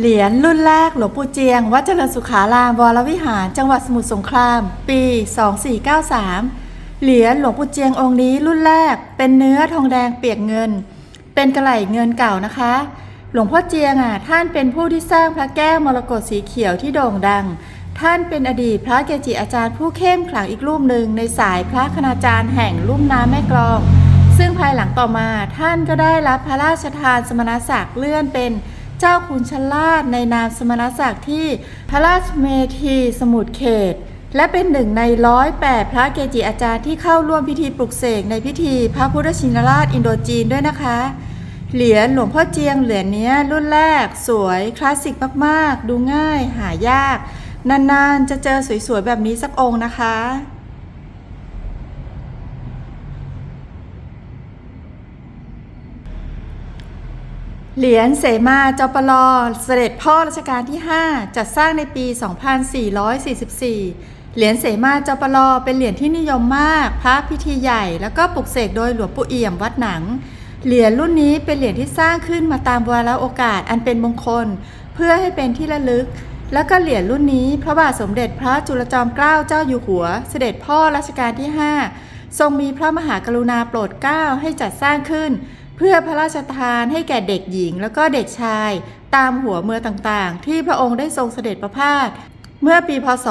เหรียญรุ่นแรกหลวงปู่เจียง วัดเจริญสุขารามวรวิหาร จังหวัดสมุทรสงคราม ปี 2493 เหรียญหลวงปู่เจียงองค์นี้รุ่นแรก เป็นเนื้อทองแดงเปียกเงิน เป็นกระไหลเงินเก่านะคะ หลวงพ่อเจียงอะท่านเป็นผู้ที่สร้างพระแก้วมรกตสีเขียวที่โด่งดัง ท่านเป็นอดีตพระเกจิอาจารย์ผู้เข้มขลังอีกรูปหนึ่งในสายพระคณาจารย์แห่งลุ่มน้ำแม่กลอง ซึ่งภายหลังต่อมาท่านก็ได้รับพระราชทานสมณศักดิ์เลื่อนเป็น เจ้าคุณชลาดในนามสมณศักดิ์ที่พระราชเมธีสมุทรเขต และเป็นหนึ่งในร้อยแปดพระเกจิอาจารย์ที่เข้าร่วมพิธีปลุกเสกในพิธีพระพุทธชินราชอินโดจีนด้วยนะคะ เหรียญหลวงพ่อเจียงเหรียญนี้รุ่นแรกสวยคลาสสิกมากๆ ดูง่ายหายาก นานๆจะเจอสวยๆแบบนี้สักองค์นะคะ เหรียญเสมาจปลอเสด็จพ่อรัชกาลที่ 5 จัดสร้างในปี 2444 เหรียญเสมาจปลอเป็นเหรียญที่นิยมมาก พระพิธีใหญ่ แล้วก็ปลุกเสกโดยหลวงปู่เอี่ยมวัดหนัง เหรียญรุ่นนี้เป็นเหรียญที่สร้างขึ้นมาตามวาระโอกาสอันเป็นมงคล เพื่อให้เป็นที่ระลึก แล้วก็เหรียญรุ่นนี้พระบาทสมเด็จพระจุลจอมเกล้าเจ้าอยู่หัว เสด็จพ่อรัชกาลที่ 5 ทรงมีพระมหากรุณาโปรดเกล้าให้จัดสร้างขึ้น เพื่อพระราชทานให้แก่เด็กหญิงแล้วก็เด็กชาย ตามหัวเมืองต่างๆ ที่พระองค์ได้ทรงเสด็จประพาสเมื่อปีพศ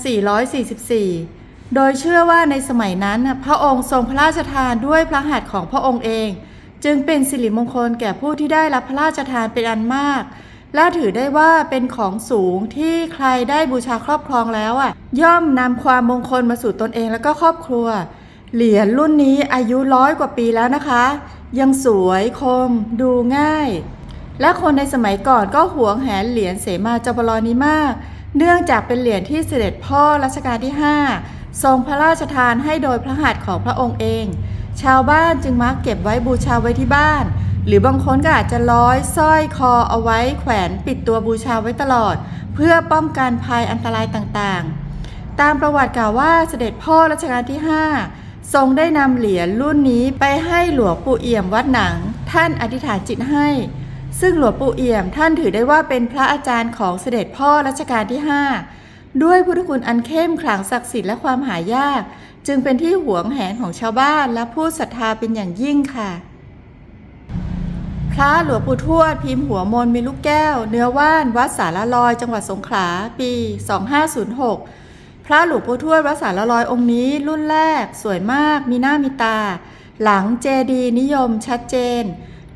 2444 โดยเชื่อว่าในสมัยนั้นพระองค์ทรงพระราชทานด้วยพระหัตถ์ของพระองค์เอง จึงเป็นสิริมงคลแก่ผู้ที่ได้รับพระราชทานเป็นอันมาก และถือได้ว่าเป็นของสูงที่ใครได้บูชาครอบครองแล้วอะ ย่อมนำความมงคลมาสู่ตนเองและก็ครอบครัว เหรียญรุ่นนี้อายุร้อยกว่าปีแล้วนะคะ ยังสวยคมดูง่าย และคนในสมัยก่อนก็หวงแหนเหรียญเสมาจปรนี้มาก เนื่องจากเป็นเหรียญที่เสด็จพ่อรัชกาลที่ 5 ทรงพระราชทานให้โดยพระหัตถ์ของพระองค์เอง ชาวบ้านจึงมักเก็บไว้บูชาไว้ที่บ้าน หรือบางคนก็อาจจะร้อยสร้อยคอเอาไว้แขวนปิดตัวบูชาไว้ตลอด เพื่อป้องกันภัยอันตรายต่างๆ ตามประวัติกล่าวว่าเสด็จพ่อรัชกาลที่ 5 ทรงได้นำเหรียญรุ่นนี้ไปให้หลวงปู่เอี่ยมวัดหนัง ท่านอธิษฐานจิตให้ ซึ่งหลวงปู่เอี่ยมท่านถือได้ว่าเป็นพระอาจารย์ของเสด็จพ่อรัชกาลที่ 5 ด้วยพุทธคุณอันเข้มขลังศักดิ์สิทธิ์และความหายาก จึงเป็นที่หวงแหนของชาวบ้านและผู้ศรัทธาเป็นอย่างยิ่งค่ะ พระหลวงปู่ทวดพิมพ์หัวมนมีลูกแก้ว เนื้อว่านวัดสารลอยจังหวัดสงขลาปี 2506 พระหลวงปู่ทวดวัดสารลอยองค์นี้รุ่นแรกสวยมากมีหน้ามีตา หลังเจดีนิยมชัดเจน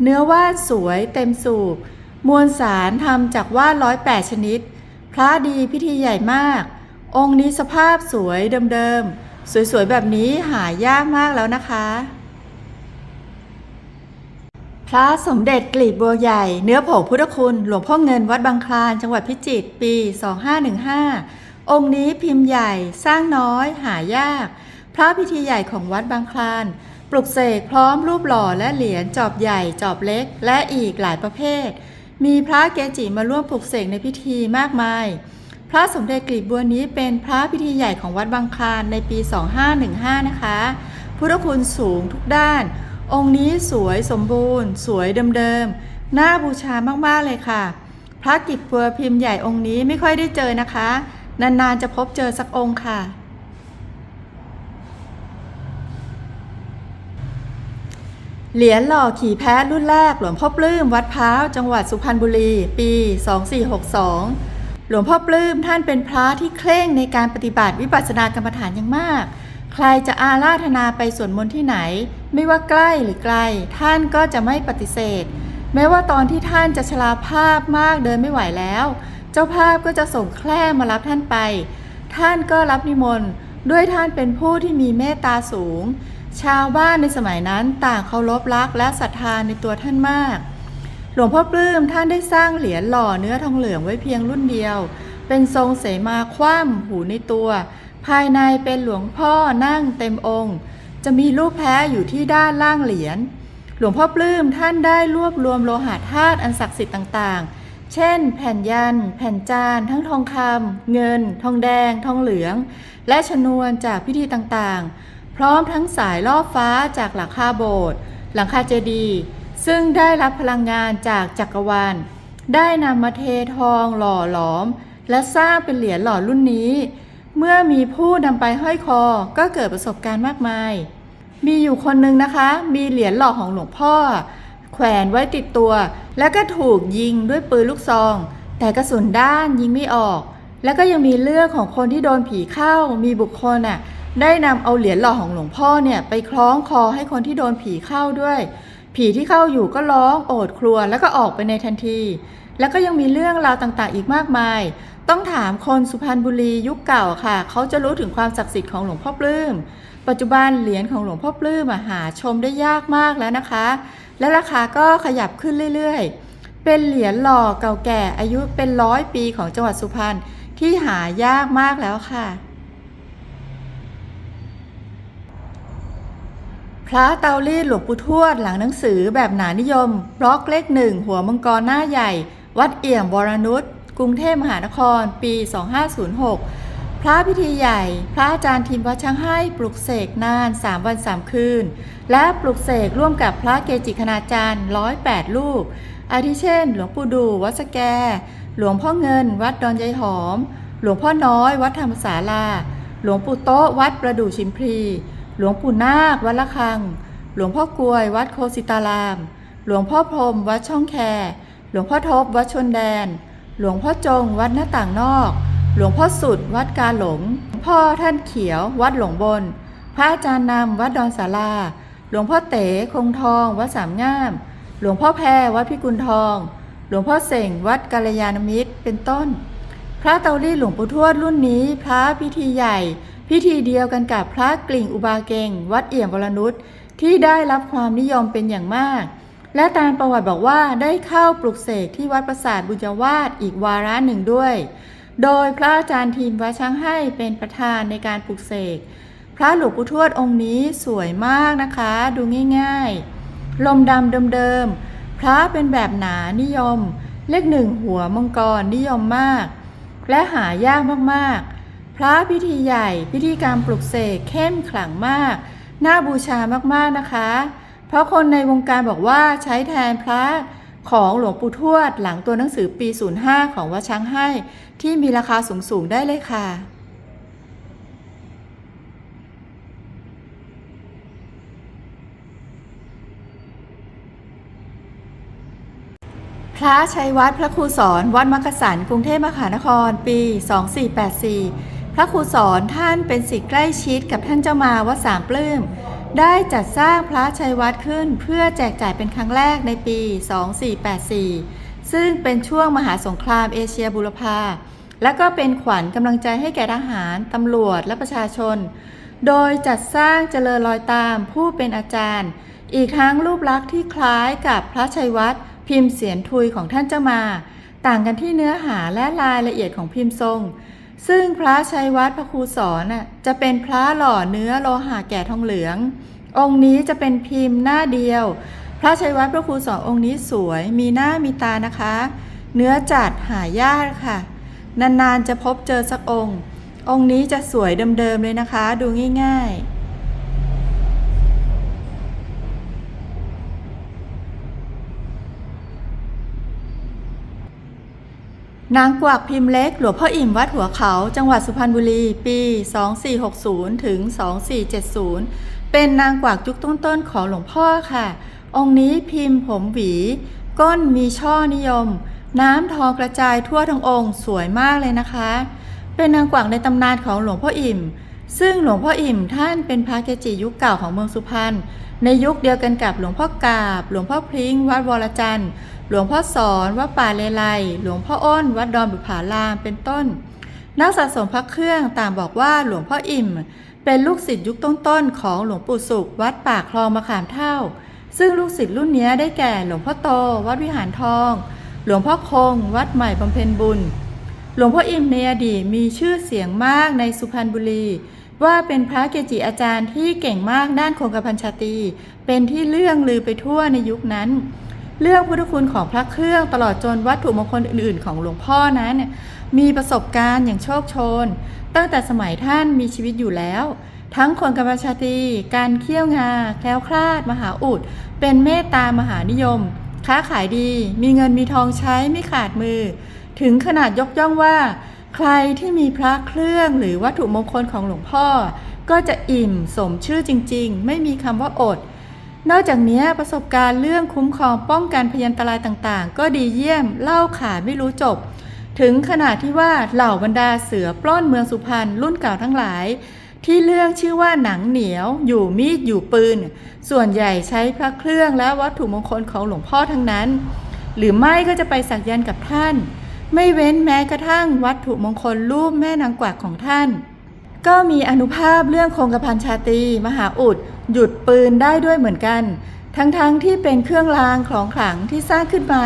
เนื้อว่านสวยเต็มสูบ มวลสารทำจากว่านร้อยแปดชนิด พระดีพิธีใหญ่มาก องค์นี้สภาพสวยเดิมๆ สวยๆ แบบนี้หายากมากแล้วนะคะ พระสมเด็จกลีบบัวใหญ่ เนื้อผงพุทธคุณ หลวงพ่อเงินวัดบางคลานจังหวัดพิจิตรปี 2515 องค์นี้พิมพ์ใหญ่สร้างน้อยหายาก พระพิธีใหญ่ของวัดบางคลาน ปลุกเสกพร้อมรูปหล่อและเหรียญจอบใหญ่จอบเล็ก และอีกหลายประเภท มีพระเกจิมาร่วมปลุกเสกในพิธีมากมาย พระสมเด็จกลีบบัวนี้เป็นพระพิธีใหญ่ของวัดบางคลานในปี 2515 นะคะ พุทธคุณสูงทุกด้าน องค์นี้สวยสมบูรณ์ สวยเดิมๆน่าบูชามากๆเลยค่ะ พระกิจบัวพิมพ์ใหญ่องค์นี้ไม่ค่อยได้เจอนะคะ นานๆจะพบเจอสักองค์ค่ะ เหรียญหล่อขี่แพ้รุ่นแรก หลวงพ่อปลื้มวัดพร้าวจังหวัดสุพรรณบุรี ปี 2462 หลวงพ่อปลื้มท่านเป็นพระที่เคร่งในการปฏิบัติวิปัสสนากรรมฐานอย่างมากใครจะอาราธนาไปสวดมนต์ที่ไหน ไม่ว่าใกล้หรือไกล ท่านก็จะไม่ปฏิเสธ แม้ว่าตอนที่ท่านจะชราภาพมากเดินไม่ไหวแล้ว เจ้าภาพก็จะส่งแคร่มารับท่านไป ท่านก็รับนิมนต์ด้วยท่านเป็นผู้ที่มีเมตตาสูง ชาวบ้านในสมัยนั้นต่างเคารพรักและศรัทธาในตัวท่านมาก หลวงพ่อปลื้มท่านได้สร้างเหรียญหล่อเนื้อทองเหลืองไว้เพียงรุ่นเดียว เป็นทรงเสมาคว่ำหูในตัว ภายในเป็นหลวงพ่อนั่งเต็มองค์ จะมีรูปแพ้อยู่ที่ด้านล่างเหรียญหลวงพ่อปลื้มท่านได้รวบรวมโลหะธาตุอันศักดิ์สิทธิ์ต่างๆ เช่น แผ่นยัน แผ่นจาน ทั้งทองคำเงิน ทองแดง ทองเหลือง และชนวนจากพิธีต่างๆ พร้อมทั้งสายล่อฟ้าจากหลังคาโบสถ์หลังคาเจดีย์ซึ่งได้รับพลังงานจากจักรวาล ได้นำมาเททองหล่อหลอม และสร้างเป็นเหรียญหล่อรุ่นนี้ เมื่อมีผู้นำไปห้อยคอก็เกิดประสบการณ์มากมาย มีอยู่คนหนึ่งนะคะ มีเหรียญหล่อของหลวงพ่อ แขวนไว้ติดตัว แล้วก็ถูกยิงด้วยปืนลูกซอง แต่กระสุนด้านยิงไม่ออก แล้วก็ยังมีเรื่องของคนที่โดนผีเข้า มีบุคคลน่ะได้นำเอาเหรียญหล่อของหลวงพ่อเนี่ยไปคล้องคอให้คนที่โดนผีเข้าด้วย ผีที่เข้าอยู่ก็ร้องโอดครวญแล้วก็ออกไปในทันที แล้วก็ยังมีเรื่องราวต่างๆ อีกมากมาย ต้องถามคนสุพรรณบุรียุคเก่าค่ะ เขาจะรู้ถึงความศักดิ์สิทธิ์ของหลวงพ่อปลื้ม ปัจจุบันเหรียญของหลวงพ่อปลื้มหาชมได้ยากมากแล้วนะคะ และราคาก็ขยับขึ้นเรื่อยๆ เป็นเหรียญหล่อเก่าแก่อายุเป็นร้อยปีของจังหวัดสุพรรณที่หายากมากแล้วค่ะ พระเตารีดหลวงปู่ทวดหลังหนังสือแบบหนานิยมบล็อกเลขหนึ่งหัวมังกรหน้าใหญ่ วัดเอี่ยมวรนุชกรุงเทพมหานคร ปี 2506 พระพิธีใหญ่ พระอาจารย์ทีมวัดช่างให้ปลุกเสกนาน3วัน3คืน และปลุกเสกร่วมกับพระเกจิคณาจารย์108รูป อาทิเช่น หลวงปู่ดู วัดสแก หลวงพ่อเงิน วัดดอนยายหอม หลวงพ่อน้อย วัดธรรมศาลา หลวงปู่โต๊ะ วัดประดู่ชิมพลี หลวงปู่นาค วัดละคัง หลวงพ่อกลวย วัดโคสิตาราม หลวงพ่อพรม วัดช่องแค หลวงพ่อทบ วัดชนแดน หลวงพ่อจง วัดหน้าต่างนอก หลวงพ่อสุด วัดกาหลง พ่อท่านเขียว วัดหลงบน พระอาจารย์นำวัดดอนสาราหลวงพ่อเต๋คงทอง วัดสามงาม หลวงพ่อแพรวัดพิกุลทอง หลวงพ่อเสงวัดกาลยานมิตรเป็นต้น พระเตารีดหลวงปู่ทวดรุ่นนี้ พระพิธีใหญ่ พิธีเดียวกันกับพระกลิ่งอุบาเกงวัดเอี่ยมวรนุชที่ได้รับความนิยมเป็นอย่างมาก และตามประวัติบอกว่าได้เข้าปลุกเสกที่วัดปราสาทบุญวาสอีกวาระหนึ่งด้วย โดยพระอาจารย์ทีมวัดช้างให้เป็นประธานในการปลุกเสก พระหลวงปู่ทวดองค์นี้สวยมากนะคะ ดูง่ายๆ ลมดำเดิมๆ พระเป็นแบบหนานิยม เลขหนึ่งหัวมังกรนิยมมาก และหายากมากๆ พระพิธีใหญ่พิธีการปลุกเสกเข้มขลังมาก น่าบูชามากๆนะคะ เพราะคนในวงการบอกว่าใช้แทนพระของหลวงปู่ทวดหลังตัวหนังสือปี 05 ของวัดช้างให้ ที่มีราคาสูง ๆ ได้เลยค่ะ พระชัยวัดพระครูสอนวัดมักกะสันกรุงเทพมหานคร ปี 2484 พระครูสอนท่านเป็นศิษย์ใกล้ชิดกับท่านเจ้ามาวัดสามปลื้ม ได้จัดสร้างพระชัยวัดขึ้นเพื่อแจกจ่ายเป็นครั้งแรกในปี 2484 ซึ่งเป็นช่วงมหาสงครามเอเชียบุรพาและก็เป็นขวัญกำลังใจให้แก่ทหาร ตำรวจและประชาชน โดยจัดสร้างเจริญรอยตามผู้เป็นอาจารย์ อีกทั้งรูปลักษณ์ที่คล้ายกับพระชัยวัดพิมพ์เสียนทุยของท่านเจ้ามา ต่างกันที่เนื้อหาและรายละเอียดของพิมพ์ทรง ซึ่งพระชัยวัดพระครูสอนจะเป็นพระหล่อเนื้อโลหะแก่ทองเหลือง องค์นี้จะเป็นพิมพ์หน้าเดียว พระชัยวัดพระครูสอนองค์นี้สวย มีหน้ามีตานะคะ เนื้อจัดหายากค่ะ นานๆจะพบเจอสักองค์ องค์นี้จะสวยเดิมๆเลยนะคะ ดูง่าย ๆนางกวักพิมพ์เล็กหลวงพ่ออิ่มวัดหัวเขาจังหวัดสุพรรณบุรี ปี 2460 ถึง 2470 เป็นนางกวักยุคต้นๆของหลวงพ่อค่ะ องค์นี้พิมพ์ผมหวี ก้นมีช่อนิยม น้ำทองกระจายทั่วทั้งองค์สวยมากเลยนะคะ เป็นนางกวักในตำนานของหลวงพ่ออิ่ม ซึ่งหลวงพ่ออิ่มท่านเป็นพระเกจิยุคเก่าของเมืองสุพรรณในยุคเดียวกันกับหลวงพ่อกาบ หลวงพ่อพริ้งวัดวรจันทร์ หลวงพ่อสอนวัดป่าเลไลหลวงพ่ออ้น วัดดอนบุผารามเป็นต้น นักสะสมพระเครื่องต่างบอกว่าหลวงพ่ออิ่ม เป็นลูกศิษย์ยุคต้นๆของหลวงปู่สุข วัดป่าคลองมะขามเท่า ซึ่งลูกศิษย์รุ่นนี้ได้แก่หลวงพ่อโต วัดวิหารทอง หลวงพ่อคง วัดใหม่บำเพ็ญบุญ หลวงพ่ออิ่มในอดีตมีชื่อเสียงมากในสุพรรณบุรี ว่าเป็นพระเกจิอาจารย์ที่เก่งมากด้านคงกระพันชาตี เป็นที่เลื่องลือไปทั่วในยุคนั้น เรื่องพุทธคุณของพระเครื่องตลอดจนวัตถุมงคลอื่นๆ ของหลวงพ่อนั้น มีประสบการณ์อย่างโชคโชน ตั้งแต่สมัยท่านมีชีวิตอยู่แล้ว ทั้งคนกำมชาตรีการเคี่ยวงา แคล้วคลาด มหาอุด เป็นเมตตามหานิยม ค้าขายดี มีเงินมีทองใช้ไม่ขาดมือ ถึงขนาดยกย่องว่า ใครที่มีพระเครื่องหรือวัตถุมงคลของหลวงพ่อ ก็จะอิ่มสมชื่อจริง ๆ ไม่มีคำว่าอด นอกจากนี้ประสบการณ์เรื่องคุ้มครองป้องกันพยันตรายต่างๆ ก็ดีเยี่ยมเล่าขาดไม่รู้จบถึงขนาดที่ว่าเหล่าบรรดาเสือปล้นเมืองสุพรรณรุ่นเก่าทั้งหลาย ที่เรื่องชื่อว่าหนังเหนียวอยู่มีดอยู่ปืน ส่วนใหญ่ใช้พระเครื่องและวัตถุมงคลของหลวงพ่อทั้งนั้น หรือไม่ก็จะไปสักยันกับท่าน ไม่เว้นแม้กระทั่งวัตถุมงคลรูปแม่นางกวักของท่าน ก็มีอนุภาพเรื่องคงกระพันชาตีมหาอุด หยุดปืนได้ด้วยเหมือนกัน ทั้งๆทที่เป็นเครื่องรางของขลังที่สร้างขึ้นมา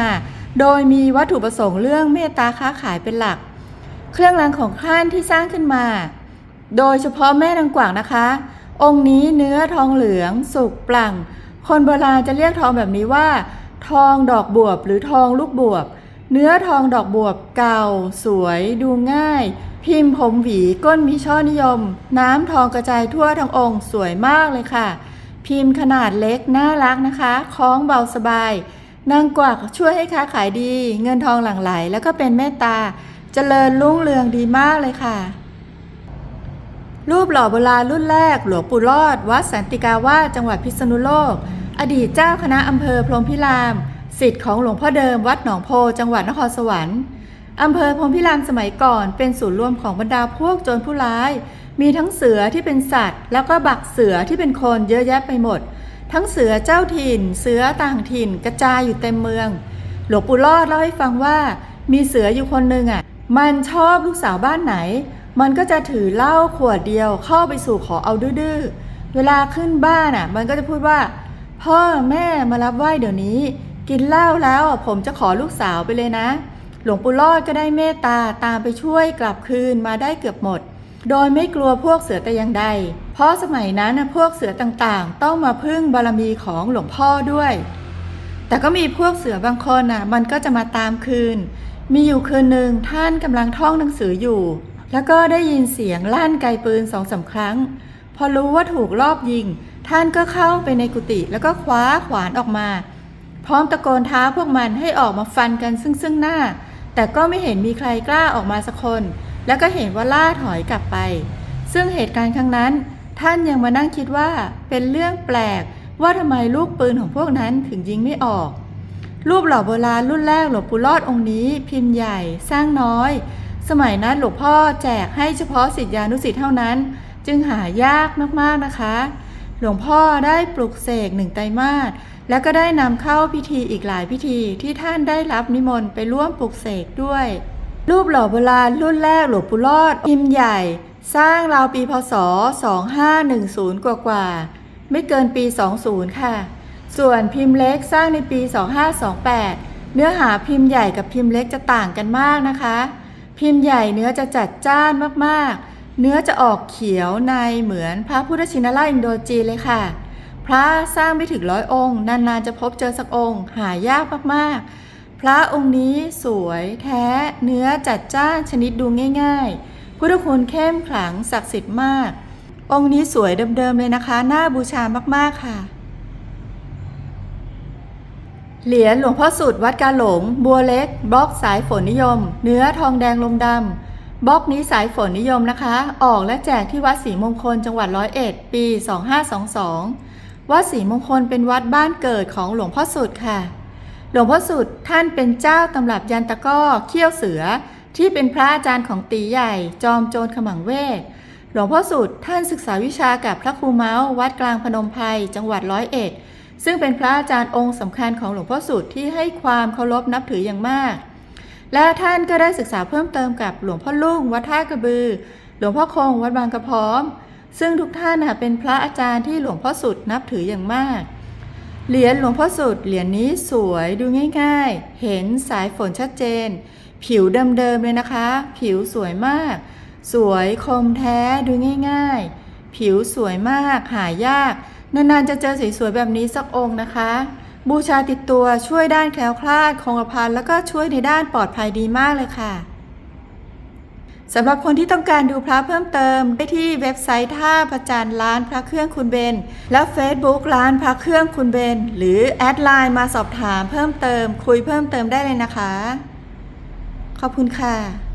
โดยมีวัตถุประสงค์เรื่องเมตตาค้าขายเป็นหลัก เครื่องรางของท่านที่สร้างขึ้นมา โดยเฉพาะแม่นางกวางนะคะ องค์นี้เนื้อทองเหลือง สุกปลั่ง คนโบราณจะเรียกทองแบบนี้ว่า ทองดอกบวบหรือทองลูกบวบ เนื้อทองดอกบวบเก่า สวยดูง่าย พิมพ์ผมหวีก้นมีช่อนิยม น้ำทองกระจายทั่วทั้งองค์สวยมากเลยค่ะ พิมพ์ขนาดเล็กน่ารักนะคะคล้องเบาสบายนางกวักช่วยให้ค้าขายดี เงินทองหลั่งไหล แล้วก็เป็นเมตตา เจริญรุ่งเรืองดีมากเลยค่ะ รูปหล่อโบราณรุ่นแรก หลวงปู่รอด วัดสันติกาวาจังหวัดพิษณุโลก อดีตเจ้าคณะอำเภอพรมพิรามสิทธิ์ของหลวงพ่อเดิมวัดหนองโพ จังหวัดนครสวรรค์อำเภอพรมพิรามสมัยก่อนเป็นศูนย์รวมของบรรดาพวกโจรผู้ร้าย มีทั้งเสือที่เป็นสัตว์ แล้วก็บักเสือที่เป็นคนเยอะแยะไปหมด ทั้งเสือเจ้าถิ่น เสือต่างถิ่นกระจายอยู่เต็มเมือง หลวงปู่รอดเล่าให้ฟังว่า มีเสืออยู่คนหนึ่งอะ มันชอบลูกสาวบ้านไหน มันก็จะถือเหล้าขวดเดียวเข้าไปสู่ขอเอาดื้อเวลาขึ้นบ้านอะ มันก็จะพูดว่า พ่อแม่มารับไหว้เดี๋ยวนี้ กินเหล้าแล้วผมจะขอลูกสาวไปเลยนะ หลวงปู่รอดก็ได้เมตตาตามไปช่วยกลับคืนมาได้เกือบหมด โดยไม่กลัวพวกเสือแต่อย่างใด เพราะสมัยนั้นพวกเสือต่างๆ ต้องมาพึ่งบารมีของหลวงพ่อด้วย แต่ก็มีพวกเสือบางคนน่ะ มันก็จะมาตามคืน มีอยู่คืนหนึ่งท่านกำลังท่องหนังสืออยู่ แล้วก็ได้ยินเสียงลั่นไกลปืนสองสาครั้ง พอรู้ว่าถูกลอบยิง ท่านก็เข้าไปในกุฏิแล้วก็คว้าขวานออกมา พร้อมตะโกนท้าพวกมันให้ออกมาฟันกันซึ่งซึ่งหน้า แต่ก็ไม่เห็นมีใครกล้าออกมาสักคน แล้วก็เห็นว่าล่าถอยกลับไป ซึ่งเหตุการณ์ครั้งนั้น ท่านยังมานั่งคิดว่าเป็นเรื่องแปลกว่าทำไมลูกปืนของพวกนั้นถึงยิงไม่ออก รูปหล่อโบราณรุ่นแรกหลวงปู่รอดองค์นี้ พิมพ์ใหญ่ สร้างน้อย สมัยนั้นหลวงพ่อแจกให้เฉพาะสิทธิานุสิทธิ์เท่านั้น จึงหายากมากๆนะคะ หลวงพ่อได้ปลุกเสกหนึ่งไตรมาสแล้วก็ได้นำเข้าพิธีอีกหลายพิธีที่ท่านได้รับนิมนต์ไปร่วมปลุกเสกด้วย รูปหล่อโบราณรุ่นแรกหลวงปู่รอดพิมพ์ใหญ่ สร้างราวปีพศ 2510 กว่ากว่าๆไม่เกินปี 20 ค่ะ ส่วนพิมพ์เล็กสร้างในปี 2528 เนื้อหาพิมพ์ใหญ่กับพิมพ์เล็กจะต่างกันมากนะคะ พิมพ์ใหญ่เนื้อจะจัดจ้านมากๆ เนื้อจะออกเขียวในเหมือนพระพุทธชินราชอินโดจีนเลยค่ะ พระสร้างไม่ถึงร้อยองค์ นานๆจะพบเจอสักองค์ หายากมากๆ พระองค์นี้สวยแท้เนื้อจัดจ้านชนิดดูง่ายๆ พุทธคุณเข้มขลังศักดิ์สิทธิ์มาก องค์นี้สวยเดิมๆเลยนะคะ น่าบูชามากๆค่ะ เหรียญหลวงพ่อสุดวัดกาหลง บัวเล็ก บล็อกสายฝนนิยม เนื้อทองแดงลมดำบล็อกนี้สายฝนนิยมนะคะ ออกและแจกที่วัดศรีมงคลจังหวัดร้อยเอ็ดปี 2522 วัดศรีมงคลเป็นวัดบ้านเกิดของหลวงพ่อสุดค่ะ หลวงพ่อสุดท่านเป็นเจ้าตำรับยันตะก้อเขี้ยวเสือ ที่เป็นพระอาจารย์ของตีใหญ่ จอมโจรขมังเวทหลวงพ่อสุดท่านศึกษาวิชากับพระครูเมาส์วัดกลางพนมไพรจังหวัดร้อยเอ็ด ซึ่งเป็นพระอาจารย์องค์สำคัญของหลวงพ่อสุดที่ให้ความเคารพนับถืออย่างมาก และท่านก็ได้ศึกษาเพิ่มเติมกับหลวงพ่อลุงวัดท่ากระบือ หลวงพ่อคงวัดบางกระพร้อม ซึ่งทุกท่านนะเป็นพระอาจารย์ที่หลวงพ่อสุดนับถืออย่างมาก เหรียญหลวงพ่อสุดเหรียญนี้สวยดูง่าย ๆ เห็นสายฝนชัดเจน ผิวเดิมๆเลยนะคะ ผิวสวยมาก สวยคมแท้ดูง่าย ๆ ผิวสวยมากหายาก นานๆจะเจอสวยๆแบบนี้สักองค์นะคะ บูชาติดตัวช่วยด้านแคล้วคลาดคงกระพันแล้วก็ช่วยในด้านปลอดภัยดีมากเลยค่ะสำหรับคนที่ต้องการดูพระเพิ่มเติมได้ที่เว็บไซต์ท่าประจันทร้านพระเครื่องคุณเบน และ Facebook ร้านพระเครื่องคุณเบน หรือแอดไลน์มาสอบถามเพิ่มเติม คุยเพิ่มเติมได้เลยนะคะ ขอบคุณค่ะ